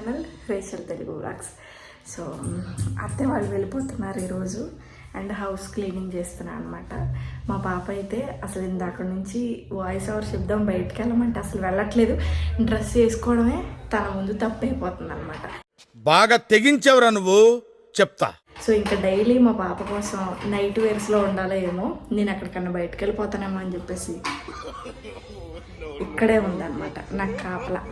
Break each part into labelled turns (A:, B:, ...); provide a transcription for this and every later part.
A: Channel Rachel Telugu vlogs so అత్తే వాళ్ళు వెళ్ళిపోతున్నారు ఈరోజు అండ్ హౌస్ క్లీనింగ్ చేస్తున్నాను అనమాట మా పాప అయితే అసలు ఇందాక నుంచి వాయిస్ ఓవర్ శబ్దం బయటికి వెళ్ళమంటే అసలు వెళ్ళట్లేదు. డ్రెస్ వేసుకోవడమే తన ముందు తప్పైపోతుంది అనమాట
B: బాగా తెగించవరా నువ్వు? చెప్తా.
A: సో ఇంకా డైలీ మా పాప కోసం నైట్ వేర్స్లో ఉండాలో ఏమో నేను ఎక్కడికన్నా బయటకు వెళ్ళిపోతానేమో అని చెప్పేసి ఇక్కడే ఉందన్నమాట నాకు కాపలా.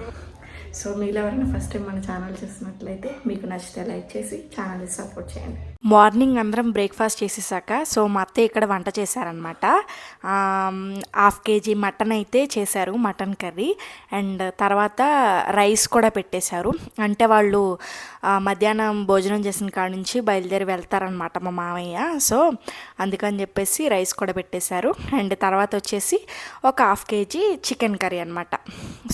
A: సో మీరు ఎవరైనా ఫస్ట్ టైం మన ఛానల్ చూసినట్లయితే మీకు నచ్చితే లైక్ చేసి ఛానల్ని సపోర్ట్ చేయండి. మార్నింగ్ అందరం బ్రేక్ఫాస్ట్ చేసేసాక సో మా అత్తయ్య ఇక్కడ వంట చేశారనమాట హాఫ్ కేజీ మటన్ అయితే చేశారు మటన్ కర్రీ. అండ్ తర్వాత రైస్ కూడా పెట్టేశారు. అంటే వాళ్ళు మధ్యాహ్నం భోజనం చేసిన కాడ నుంచి బయలుదేరి వెళ్తారనమాట మా మామయ్య. సో అందుకని చెప్పేసి రైస్ కూడా పెట్టేశారు. అండ్ తర్వాత వచ్చేసి ఒక హాఫ్ కేజీ చికెన్ కర్రీ అనమాట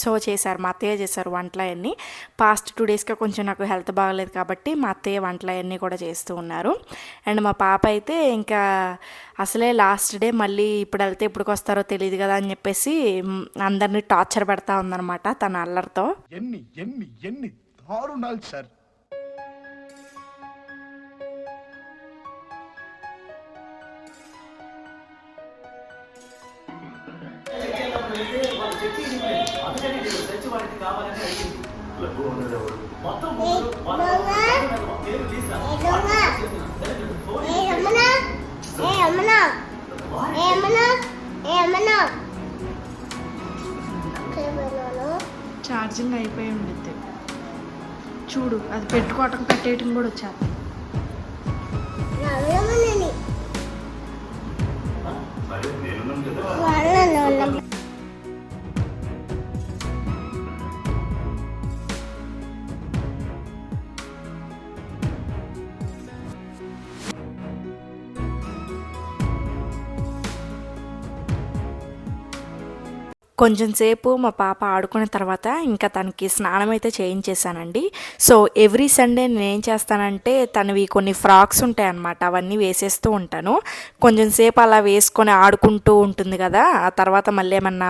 A: సో చేశారు మా అత్తయ్య చేశారు వంటలు అవన్నీ. పాస్ట్ టూ డేస్గా కొంచెం నాకు హెల్త్ బాగలేదు కాబట్టి మా అత్తయ్య వంటలు అవన్నీ కూడా చేస్తూ ఉన్నారు. అండ్ మా పాప అయితే ఇంకా అసలే లాస్ట్ డే మళ్ళీ ఇప్పుడు వెళ్తే ఇప్పటికి వస్తారో తెలియదు కదా అని చెప్పేసి అందరినీ టార్చర్ పెడతా ఉందన్నమాట తన అల్లరితో.
C: ఎన్ని ఎన్ని ఎన్ని దారుణాలు సార్.
A: ఛార్జింగ్ అయిపోయి ఉండిద్ది. చూడు అది పెట్టుకోవటం కట్టేయటం కూడా వచ్చారు కొంచెం సేపు మా పాప ఆడుకున్న తర్వాత ఇంకా తనకి స్నానం అయితే చేయించేసానండి సో ఎవ్రీ సండే నేను ఏం చేస్తానంటే తనవి కొన్ని ఫ్రాక్స్ ఉంటాయి అన్నమాట అవన్నీ వేసేస్తూ ఉంటాను. కొంచెం సేపు అలా వేసుకొని ఆడుకుంటూ ఉంటుంది కదా ఆ తర్వాత మళ్ళీ ఏమన్నా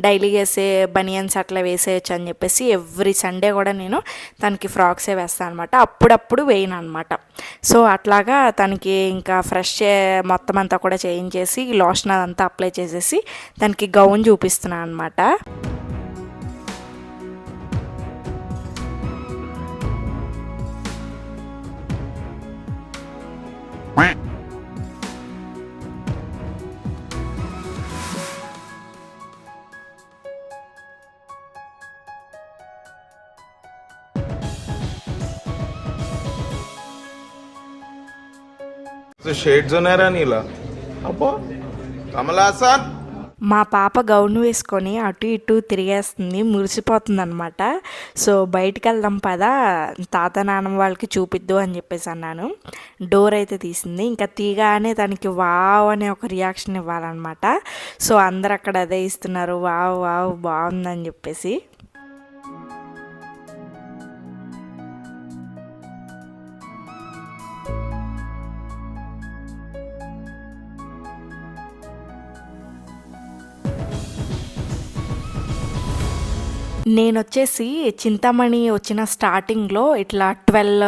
A: డైలీ వేసే బనియన్స్ అట్లా వేసేయచ్చు అని చెప్పేసి ఎవ్రీ సండే కూడా నేను తనకి ఫ్రాక్సే వేస్తాను అనమాట అప్పుడప్పుడు వేయను అనమాట సో అట్లాగా తనకి ఇంకా ఫ్రెష్ మొత్తం అంతా కూడా చేయించేసి లోషన్ అదంతా అప్లై చేసేసి తనకి గౌన్ చూపిస్తున్నాను. అనమాట
B: షేడ్స్ ఉన్నారా నీలా అబ్బో కమలాసన్
A: మా పాప గౌన్ వేసుకొని అటు ఇటు తిరిగేస్తుంది మురిసిపోతుంది అనమాట సో బయటికి వెళ్దాం పదా తాత నాన్నమ్మ వాళ్ళకి చూపిద్దు అని చెప్పేసి అన్నాను. డోర్ అయితే తీసింది. ఇంకా తీగానే దానికి వావ్ అనే ఒక రియాక్షన్ ఇవ్వాలన్నమాట. సో అందరు అక్కడ అదే ఇస్తున్నారు. వావ్ వావ్ బాగుందని చెప్పేసి. నేను వచ్చేసి చింతామణి వచ్చిన స్టార్టింగ్లో ఇట్లా ట్వెల్వ్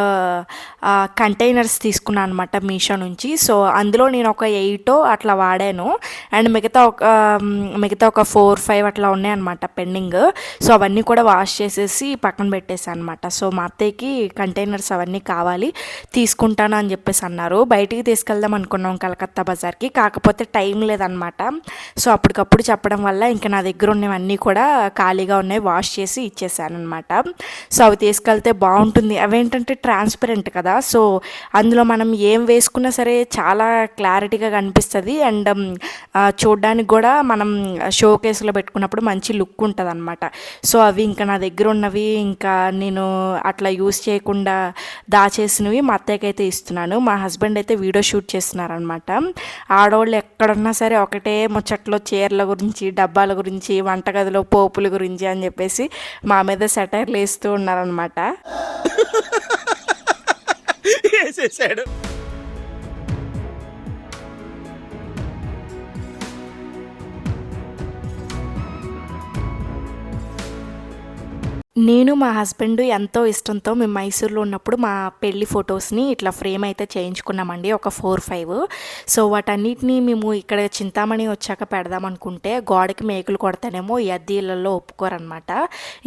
A: కంటైనర్స్ తీసుకున్నాను అనమాట మీషో నుంచి. సో అందులో నేను ఒక ఎయిట్ అట్లా వాడాను. అండ్ మిగతా ఒక మిగతా ఒక ఫోర్ ఫైవ్ అట్లా ఉన్నాయన్నమాట పెండింగ్. సో అవన్నీ కూడా వాష్ చేసేసి పక్కన పెట్టేసాను అనమాట సో మా అత్తయ్యకి కంటైనర్స్ అవన్నీ కావాలి తీసుకుంటాను అని చెప్పేసి అన్నారు. బయటికి తీసుకెళ్దాం అనుకున్నాం కలకత్తా బజార్కి. కాకపోతే టైం లేదనమాట సో అప్పటికప్పుడు చెప్పడం వల్ల ఇంకా నా దగ్గర ఉన్నవన్నీ కూడా ఖాళీగా ఉన్నాయి వాష్ చేసి ఇచ్చేసాను అనమాట సో అవి తీసుకెళ్తే బాగుంటుంది. అవేంటంటే ట్రాన్స్పరెంట్ కదా. సో అందులో మనం ఏం వేసుకున్నా సరే చాలా క్లారిటీగా కనిపిస్తుంది. అండ్ చూడడానికి కూడా మనం షో కేసులో పెట్టుకున్నప్పుడు మంచి లుక్ ఉంటుంది అనమాట సో అవి ఇంకా నా దగ్గర ఉన్నవి ఇంకా నేను అట్లా యూస్ చేయకుండా దాచేసినవి మా అత్తయ్యకైతే ఇస్తున్నాను. మా హస్బెండ్ అయితే వీడియో షూట్ చేస్తున్నారనమాట ఆడవాళ్ళు ఎక్కడున్నా సరే ఒకటే ముచ్చట్లో చీరల గురించి డబ్బాల గురించి వంటగదిలో పోపుల గురించి అని చెప్పేసి మా మీద సెటైర్లు వేస్తూ ఉన్నారనమాట
B: వేసేసాడు.
A: నేను మా హస్బెండ్ ఎంతో ఇష్టంతో మేము మైసూర్లో ఉన్నప్పుడు మా పెళ్ళి ఫొటోస్ని ఇట్లా ఫ్రేమ్ అయితే చేయించుకున్నామండి ఒక ఫోర్ ఫైవ్. సో వాటన్నిటిని మేము ఇక్కడ చింతామణి వచ్చాక పెడదాం అనుకుంటే గోడకి మేకులు కొడతానేమో ఈ అద్దీలలో ఒప్పుకోరనమాట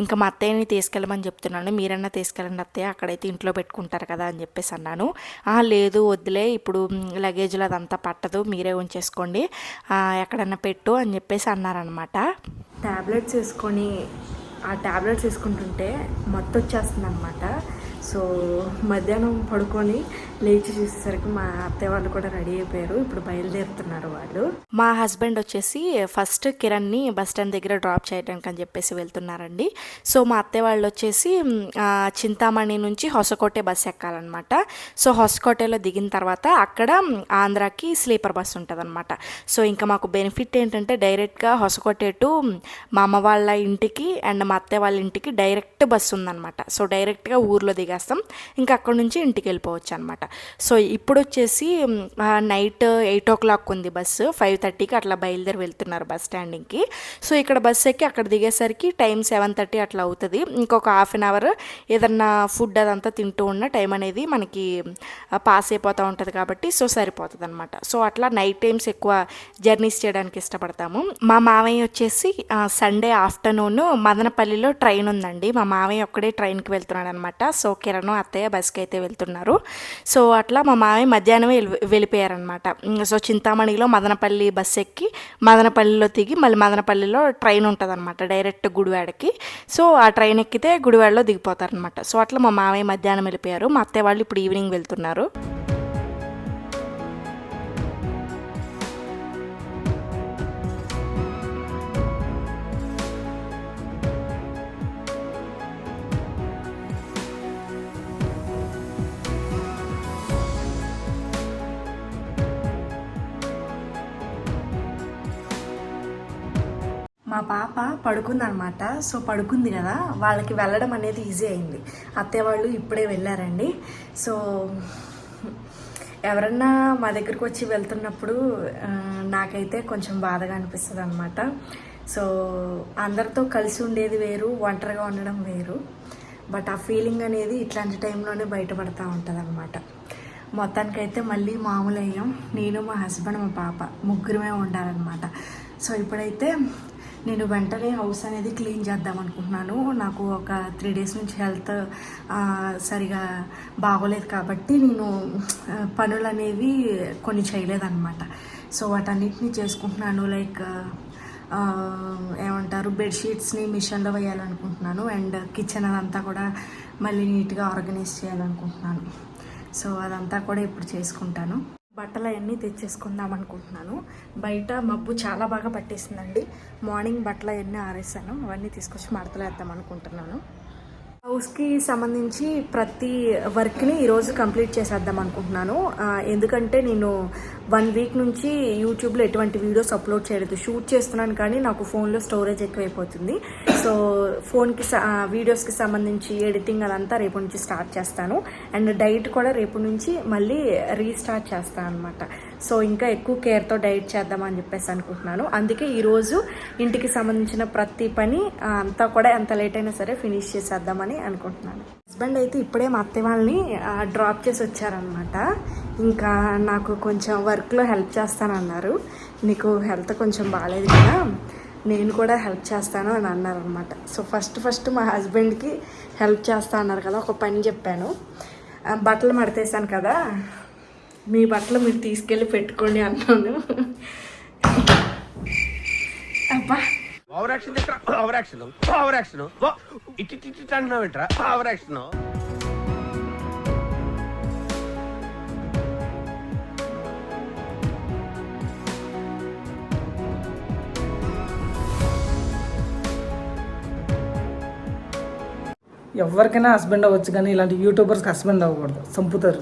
A: ఇంకా మా అత్తయ్యని తీసుకెళ్ళమని చెప్తున్నాను మీరన్నా తీసుకెళ్ళండి అత్తయ్య అక్కడైతే ఇంట్లో పెట్టుకుంటారు కదా అని చెప్పేసి అన్నాను. లేదు వద్దులే ఇప్పుడు లగేజ్లో అదంతా పట్టదు మీరే ఉంచేసుకోండి ఎక్కడన్నా పెట్టు అని చెప్పేసి అన్నారనమాట ట్యాబ్లెట్స్ వేసుకొని ఆ ట్యాబ్లెట్స్ వేసుకుంటుంటే మత్తు వచ్చేస్తుంది అనమాట సో మధ్యాహ్నం పడుకొని లేచి చూసేసరికి మా అత్తయ్య వాళ్ళు కూడా రెడీ అయిపోయారు. ఇప్పుడు బయలుదేరుతున్నారు వాళ్ళు. మా హస్బెండ్ వచ్చేసి ఫస్ట్ కిరణ్ని బస్ స్టాండ్ దగ్గర డ్రాప్ చేయడానికి అని చెప్పేసి వెళ్తున్నారండి. సో మా అత్తయ్య వాళ్ళు వచ్చేసి చింతామణి నుంచి హొసకోటే బస్ ఎక్కాలన్నమాట. సో హొసకోటేలో దిగిన తర్వాత అక్కడ ఆంధ్రాకి స్లీపర్ బస్ ఉంటుంది అనమాట సో ఇంకా మాకు బెనిఫిట్ ఏంటంటే డైరెక్ట్గా హొసకోటే టు మా అమ్మ వాళ్ళ ఇంటికి అండ్ మా అత్తయ్య వాళ్ళ ఇంటికి డైరెక్ట్ బస్సు ఉందన్నమాట. సో డైరెక్ట్గా ఊర్లో దిగేస్తాం ఇంకా అక్కడ నుంచి ఇంటికి వెళ్ళిపోవచ్చు అనమాట సో ఇప్పుడు వచ్చేసి నైట్ ఎయిట్ ఓ క్లాక్ ఉంది బస్సు ఫైవ్ థర్టీకి అట్లా బయలుదేరి వెళ్తున్నారు బస్ స్టాండింగ్కి. సో ఇక్కడ బస్ ఎక్కి అక్కడ దిగేసరికి టైం సెవెన్ థర్టీ అట్లా అవుతుంది. ఇంకొక హాఫ్ అన్ అవర్ ఏదన్నా ఫుడ్ అదంతా తింటూ ఉన్న టైం అనేది మనకి పాస్ అయిపోతూ ఉంటుంది కాబట్టి సో సరిపోతుంది అనమాట సో అట్లా నైట్ టైమ్స్ ఎక్కువ జర్నీస్ చేయడానికి ఇష్టపడతాము. మా మావయ్య వచ్చేసి సండే ఆఫ్టర్నూన్ మదనపల్లిలో ట్రైన్ ఉందండి. మా మావయ్య ఒక్కడే ట్రైన్కి వెళ్తున్నాడు అనమాట సో కిరణ్ అత్తయ్య బస్కి అయితే వెళ్తున్నారు. సో అట్లా మా మామయ్య మధ్యాహ్నమే వెళ్ళి వెళ్ళిపోయారనమాట సో చింతామణిలో మదనపల్లి బస్ ఎక్కి మదనపల్లిలో దిగి మళ్ళీ మదనపల్లిలో ట్రైన్ ఉంటుంది అనమాట డైరెక్ట్ గుడివాడకి. సో ఆ ట్రైన్ ఎక్కితే గుడివాడలో దిగిపోతారనమాట సో అట్లా మా మామయ్య మధ్యాహ్నం వెళ్ళిపోయారు. మా అత్తయ్య వాళ్ళు ఇప్పుడు ఈవినింగ్ వెళ్తున్నారు. మా పాప పడుకుందనమాట సో పడుకుంది కదా. వాళ్ళకి వెళ్ళడం అనేది ఈజీ అయింది. అత్తయ్య వాళ్ళు ఇప్పుడే వెళ్ళారండి. సో ఎవరన్నా మా దగ్గరకు వచ్చి వెళ్తున్నప్పుడు నాకైతే కొంచెం బాధగా అనిపిస్తుంది అనమాట సో అందరితో కలిసి ఉండేది వేరు ఒంటరిగా ఉండడం వేరు. బట్ ఆ ఫీలింగ్ అనేది ఇట్లాంటి టైంలోనే బయటపడతా ఉంటుంది అనమాట మొత్తానికైతే మళ్ళీ మామూలు అయ్యాం నేను మా హస్బెండ్ మా పాప ముగ్గురమే ఉండాలన్నమాట. సో ఇప్పుడైతే నేను వెంటనే హౌస్ అనేది క్లీన్ చేద్దాం అనుకుంటున్నాను. నాకు ఒక త్రీ డేస్ నుంచి హెల్త్ సరిగా బాగోలేదు కాబట్టి నేను పనులు అనేవి కొన్ని చేయలేదన్నమాట. సో వాటన్నిటిని చేసుకుంటున్నాను. లైక్ ఏమంటారు బెడ్షీట్స్ని మిషన్లో వేయాలనుకుంటున్నాను. అండ్ కిచెన్ అదంతా కూడా మళ్ళీ నీట్గా ఆర్గనైజ్ చేయాలనుకుంటున్నాను. సో అదంతా కూడా ఇప్పుడు చేసుకుంటాను. బట్టలు అవన్నీ తెచ్చేసుకుందాం అనుకుంటున్నాను. బయట మబ్బు చాలా బాగా పట్టేసిందండి. మార్నింగ్ బట్టలు అవన్నీ ఆరేసాను. అవన్నీ తీసుకొచ్చి మడతలేద్దాం అనుకుంటున్నాను. హౌస్కి సంబంధించి ప్రతి వర్క్ని ఈరోజు కంప్లీట్ చేసేద్దాం అనుకుంటున్నాను. ఎందుకంటే నేను వన్ వీక్ నుంచి యూట్యూబ్లో ఎటువంటి వీడియోస్ అప్లోడ్ చేయలేదు. షూట్ చేస్తున్నాను కానీ నాకు ఫోన్లో స్టోరేజ్ ఎక్కువైపోతుంది. సో ఫోన్కి స- వీడియోస్కి సంబంధించి ఎడిటింగ్ అదంతా రేపు నుంచి స్టార్ట్ చేస్తాను. అండ్ డైట్ కూడా రేపు నుంచి మళ్ళీ రీస్టార్ట్ చేస్తాను అనమాట సో ఇంకా ఎక్కువ కేర్తో డైట్ చేద్దామని చెప్పేసి అనుకుంటున్నాను. అందుకే ఈరోజు ఇంటికి సంబంధించిన ప్రతి పని అంతా కూడా ఎంత లేట్ అయినా సరే ఫినిష్ చేసేద్దామని అనుకుంటున్నాను. హస్బెండ్ అయితే ఇప్పుడే మా అత్తయ్య వాళ్ళని డ్రాప్ చేసి వచ్చారనమాట ఇంకా నాకు కొంచెం వర్క్లో హెల్ప్ చేస్తానన్నారు. నీకు హెల్త్ కొంచెం బాగాలేదు కదా నేను కూడా హెల్ప్ చేస్తాను అని అన్నారనమాట సో ఫస్ట్ ఫస్ట్ మా హస్బెండ్కి హెల్ప్ చేస్తా అన్నారు కదా ఒక పని చెప్పాను. బట్టలు మడతేసాను కదా మీ బట్టలు మీరు తీసుకెళ్ళి పెట్టుకోండి అన్నాను. అబ్బా.
D: ఇటు ఇటు అంటున్నావు ఏంట్రా?
E: ఎవరికైనా హస్బెండ్ అవ్వచ్చు కానీ ఇలాంటి యూట్యూబర్స్కి హస్బెండ్ అవ్వకూడదు. చంపుతారు.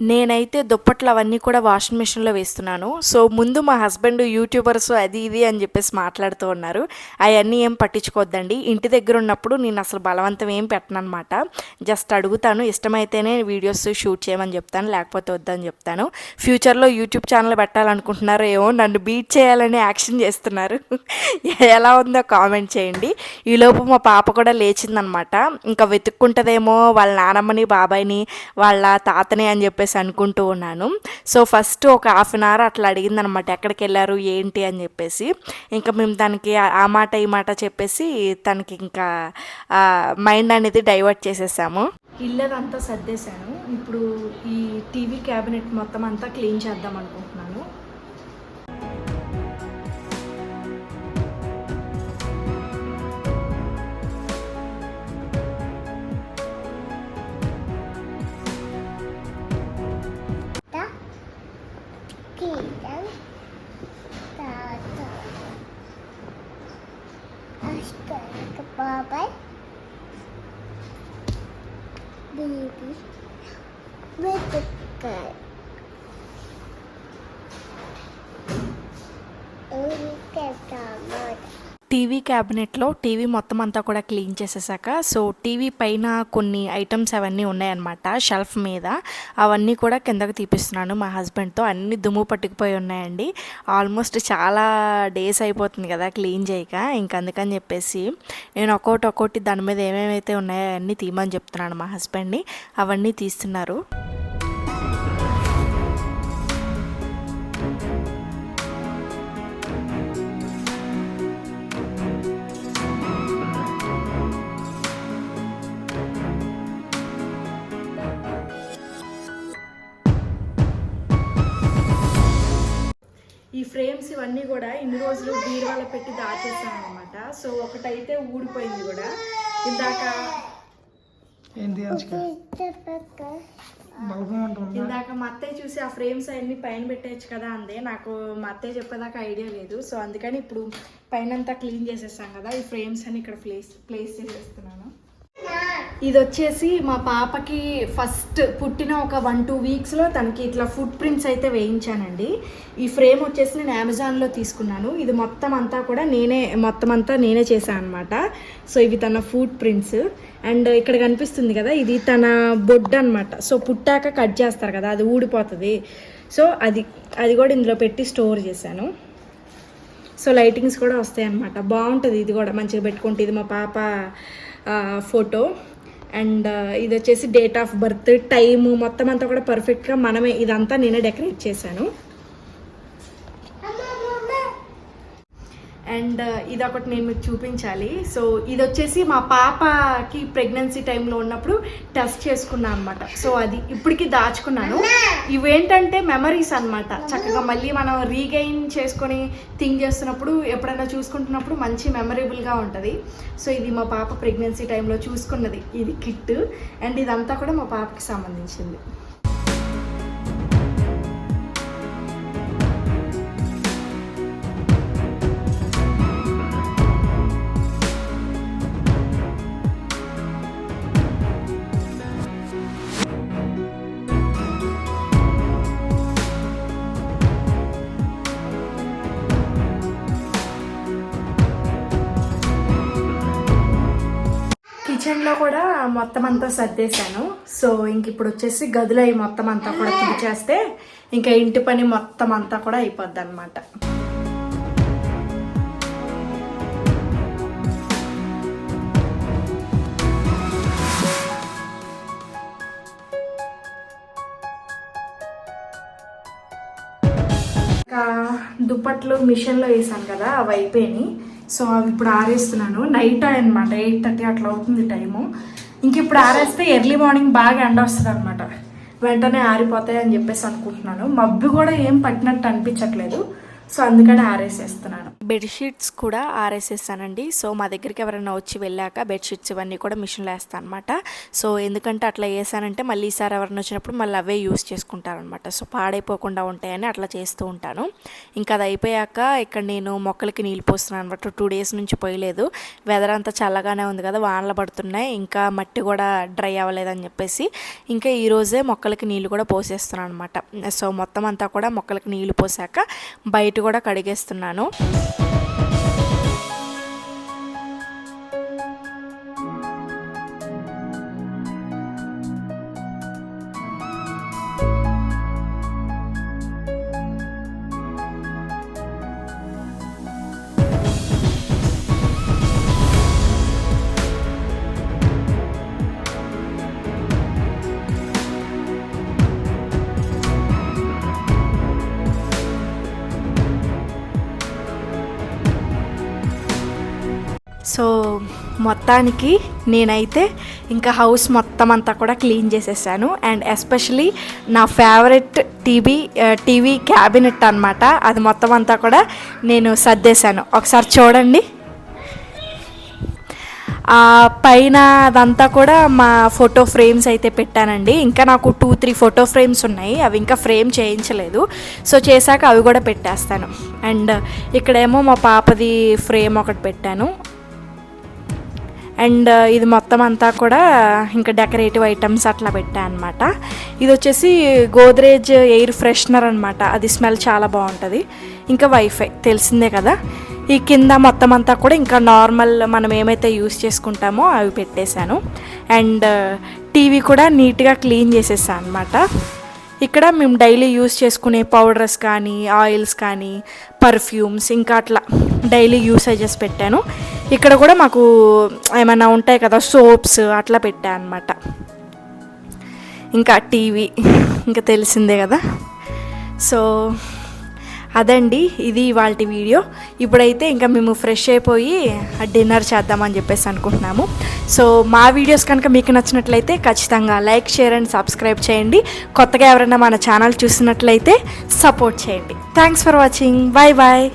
A: నేనైతే దుప్పట్లు అవన్నీ కూడా వాషింగ్ మిషన్లో వేస్తున్నాను. సో ముందు మా హస్బెండ్ యూట్యూబర్స్ అది ఇది అని చెప్పేసి మాట్లాడుతూ ఉన్నారు. అవన్నీ ఏం పట్టించుకోవద్దండి ఇంటి దగ్గర ఉన్నప్పుడు నేను అసలు బలవంతం ఏం పెట్టనమాట జస్ట్ అడుగుతాను ఇష్టమైతేనే వీడియోస్ షూట్ చేయమని చెప్తాను లేకపోతే వద్దని చెప్తాను. ఫ్యూచర్లో యూట్యూబ్ ఛానల్ పెట్టాలనుకుంటున్నారో ఏమో నన్ను బీట్ చేయాలని యాక్షన్ చేస్తున్నారు. ఎలా ఉందో కామెంట్ చేయండి. ఈలోపు మా పాప కూడా లేచిందనమాట ఇంకా వెతుక్కుంటుందేమో వాళ్ళ నానమ్మని బాబాయ్ని వాళ్ళ తాతని అని చెప్పేసి అనుకుంటూ ఉన్నాను. సో ఫస్ట్ ఒక హాఫ్ అన్ అవర్ అట్లా అడిగిందనమాట ఎక్కడికి వెళ్ళారు? ఏంటి? అని చెప్పేసి. ఇంకా మేము దానికి ఆ- ఆ మాట ఈ మాట చెప్పేసి తనకి ఇంకా మైండ్ అనేది డైవర్ట్ చేసేసాము. ఇల్లదంతా సర్దేశాను. ఇప్పుడు ఈ టీవీ క్యాబినెట్ మొత్తం అంతా క్లీన్ చేద్దాం అనుకుంటున్నాను. టీవీ క్యాబినెట్లో టీవీ మొత్తం అంతా కూడా క్లీన్ చేసేసాక సో టీవీ పైన కొన్ని ఐటమ్స్ అవన్నీ ఉన్నాయన్నమాట షెల్ఫ్ మీద. అవన్నీ కూడా కిందకు తీపిస్తున్నాను మా హస్బెండ్తో. అన్ని దుమ్ము పట్టుకుపోయి ఉన్నాయండి. ఆల్మోస్ట్ చాలా డేస్ అయిపోతుంది కదా క్లీన్ చేయక. ఇంక అందుకని చెప్పేసి నేను ఒక్కోటి ఒక్కోటి దాని మీద ఏమేమైతే ఉన్నాయో అవన్నీ తీయమని చెప్తున్నాను మా హస్బెండ్ని. అవన్నీ తీస్తున్నారు. ఫ్రేమ్స్ ఇవన్నీ కూడా ఇన్ని రోజులు బీరువాలో పెట్టి దాచేసాను అనమాట సో ఒకటైతే ఊడిపోయింది కూడా. ఇందాక ఇందాక మా అత్తయ్య చూసి ఆ ఫ్రేమ్స్ అన్ని పైన పెట్టేయచ్చు కదా అందే. నాకు మా అత్తయ్య చెప్పేదాకా ఐడియా లేదు. సో అందుకని ఇప్పుడు పైన అంతా క్లీన్ చేసేసాం కదా. ఈ ఫ్రేమ్స్ అని ఇక్కడ ప్లేస్ ప్లేస్ చేసేస్తున్నాను. ఇది వచ్చేసి మా పాపకి ఫస్ట్ పుట్టిన ఒక వన్ టూ వీక్స్లో తనకి ఇట్లా ఫుట్ ప్రింట్స్ అయితే వేయించానండి. ఈ ఫ్రేమ్ వచ్చేసి నేను అమెజాన్లో తీసుకున్నాను. ఇది మొత్తం అంతా కూడా నేనే మొత్తం అంతా నేనే చేశాను అనమాట సో ఇవి తన ఫుట్ ప్రింట్స్. అండ్ ఇక్కడ కనిపిస్తుంది కదా ఇది తన బొడ్డు అనమాట సో పుట్టాక కట్ చేస్తారు కదా అది ఊడిపోతుంది. సో అది అది కూడా ఇందులో పెట్టి స్టోర్ చేశాను. సో లైటింగ్స్ కూడా వస్తాయి అన్నమాట బాగుంటుంది ఇది కూడా మంచిగా పెట్టుకుంటే. ఇది మా పాప ఫోటో. అండ్ ఇది వచ్చేసి డేట్ ఆఫ్ బర్త్ టైము మొత్తం అంతా కూడా పర్ఫెక్ట్గా మనమే ఇదంతా నేనే డెకరేట్ చేశాను. అండ్ uh, ఇది ఒకటి నేను మీకు చూపించాలి. సో ఇది వచ్చేసి మా పాపకి ప్రెగ్నెన్సీ టైంలో ఉన్నప్పుడు టెస్ట్ చేసుకున్నాను అనమాట సో అది ఇప్పటికి దాచుకున్నాను. ఇవేంటంటే మెమరీస్ అన్నమాట. చక్కగా మళ్ళీ మనం రీగెయిన్ చేసుకొని థింక్ చేస్తున్నప్పుడు ఎప్పుడైనా చూసుకుంటున్నప్పుడు మంచి మెమరబుల్గా ఉంటుంది. సో ఇది మా పాప ప్రెగ్నెన్సీ టైంలో చూసుకున్నది. ఇది కిట్. అండ్ ఇదంతా కూడా మా పాపకి సంబంధించింది. కూడా మొత్తం అంతా సర్దేశాను. సో ఇంక ఇప్పుడు వచ్చేసి గదిలో ఈ మొత్తం అంతా కూడా తుడిచేస్తే ఇంకా ఇంటి పని మొత్తం అంతా కూడా అయిపోద్ది అనమాట ఇంకా దుప్పట్లు మిషన్లో వేసాను కదా అవి అయిపోయినాయి. సో అవి ఇప్పుడు ఆరేస్తున్నాను. నైట్ అనమాట ఎయిట్ థర్టీ అట్లా అవుతుంది టైము ఇంక ఇప్పుడు ఆరేస్తే ఎర్లీ మార్నింగ్ బాగా ఎండ వస్తుంది అనమాట వెంటనే ఆరిపోతాయి అని చెప్పేసి అనుకుంటున్నాను. మబ్బు కూడా ఏం పట్టినట్టు అనిపించట్లేదు. సో అందుకని ఆరేసేస్తున్నాను. బెడ్షీట్స్ కూడా ఆరేసేసానండి. సో మా దగ్గరికి ఎవరైనా వచ్చి వెళ్ళాక బెడ్షీట్స్ ఇవన్నీ కూడా మిషన్లో వేస్తాను అనమాట సో ఎందుకంటే అట్లా వేసానంటే మళ్ళీ ఈసారి ఎవరైనా వచ్చినప్పుడు మళ్ళీ అవే యూస్ చేసుకుంటారనమాట. సో పాడైపోకుండా ఉంటాయని అట్లా చేస్తూ ఉంటాను. ఇంకా అది అయిపోయాక ఇక్కడ నేను మొక్కలకి నీళ్ళు పోస్తున్నాను అనమాట. టూ డేస్ నుంచి పోయలేదు. వెదర్ అంతా చల్లగానే ఉంది కదా వానలు పడుతున్నాయి. ఇంకా మట్టి కూడా డ్రై అవ్వలేదని చెప్పేసి ఇంకా ఈరోజే మొక్కలకి నీళ్ళు కూడా పోసేస్తున్నాను అనమాట సో మొత్తం అంతా కూడా మొక్కలకి నీళ్ళు పోసాక బయట కూడా కడిగేస్తున్నాను. సో మొత్తానికి నేనైతే ఇంకా హౌస్ మొత్తం అంతా కూడా క్లీన్ చేసేసాను. అండ్ ఎస్పెషలీ నా ఫేవరెట్ టీవీ టీవీ క్యాబినెట్ అనమాట అది మొత్తం అంతా కూడా నేను సర్దేశాను. ఒకసారి చూడండి. పైన అదంతా కూడా మా ఫోటో ఫ్రేమ్స్ అయితే పెట్టానండి. ఇంకా నాకు టూ త్రీ ఫోటో ఫ్రేమ్స్ ఉన్నాయి. అవి ఇంకా ఫ్రేమ్ చేయించలేదు. సో చేశాక అవి కూడా పెట్టేస్తాను. అండ్ ఇక్కడేమో మా పాపది ఫ్రేమ్ ఒకటి పెట్టాను. అండ్ ఇది మొత్తం అంతా కూడా ఇంకా డెకరేటివ్ ఐటమ్స్ అట్లా పెట్టా అనమాట ఇది వచ్చేసి గోద్రేజ్ ఎయిర్ ఫ్రెషనర్ అనమాట అది స్మెల్ చాలా బాగుంటుంది. ఇంకా వైఫై తెలిసిందే కదా. ఈ కింద మొత్తం అంతా కూడా ఇంకా నార్మల్ మనం ఏమైతే యూస్ చేసుకుంటామో అవి పెట్టేశాను. అండ్ టీవీ కూడా నీట్గా క్లీన్ చేసేసాను అనమాట ఇక్కడ మేము డైలీ యూస్ చేసుకునే పౌడర్స్ కానీ ఆయిల్స్ కానీ పర్ఫ్యూమ్స్ ఇంకా అట్లా డైలీ యూసేజెస్ పెట్టాను. ఇక్కడ కూడా మాకు ఏమైనా ఉంటాయి కదా సోప్స్ అట్లా పెట్టాను అనమాట ఇంకా టీవీ ఇంకా తెలిసిందే కదా. సో అదండి ఇది ఇవాళ వీడియో. ఇప్పుడైతే ఇంకా మేము ఫ్రెష్ అయిపోయి డిన్నర్ చేద్దామని చెప్పేసి అనుకుంటున్నాము. సో మా వీడియోస్ కనుక మీకు నచ్చినట్లయితే ఖచ్చితంగా లైక్ షేర్ అండ్ సబ్స్క్రైబ్ చేయండి. కొత్తగా ఎవరైనా మన ఛానల్ చూసినట్లయితే సపోర్ట్ చేయండి. Thanks for watching. Bye bye